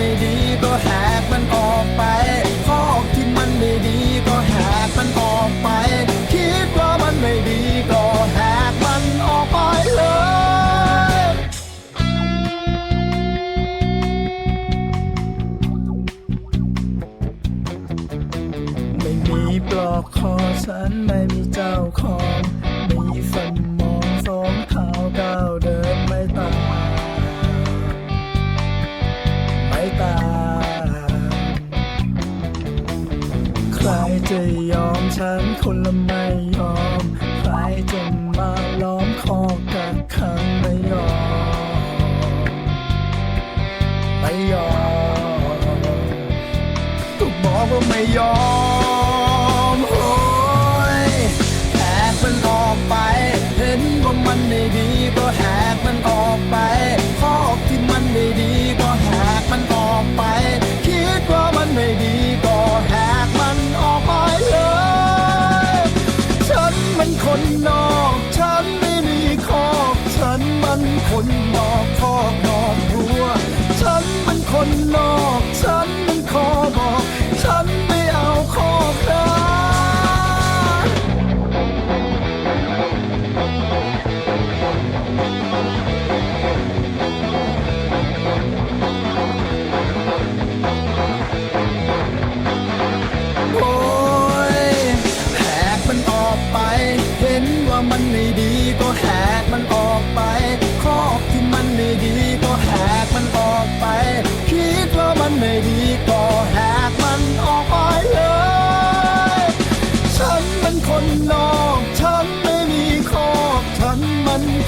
ไม่ดีก็แหกมันออกไปข้อที่มันไม่ดีก็แหกมันออกไป คิดว่ามันไม่ดีก็แหกมันออกไปเลยไม่มีปลอกคอฉันไม่มีเจ้าของ มีฟันมองสองเท้าก้าวเดิน จะยอมฉันคนละไม่ยอม ใครจะมาล้อมคอกัดขังไม่ยอม ไม่ยอมก็บอกว่าไม่ยอม wouldn't walk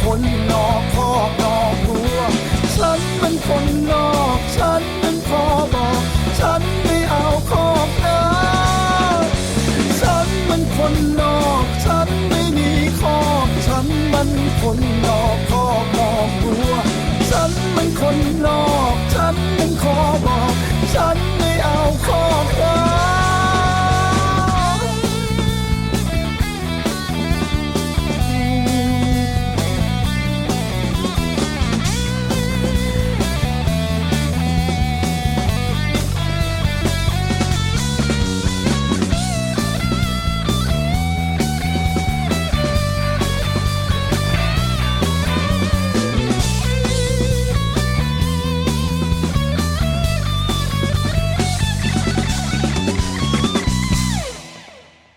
คน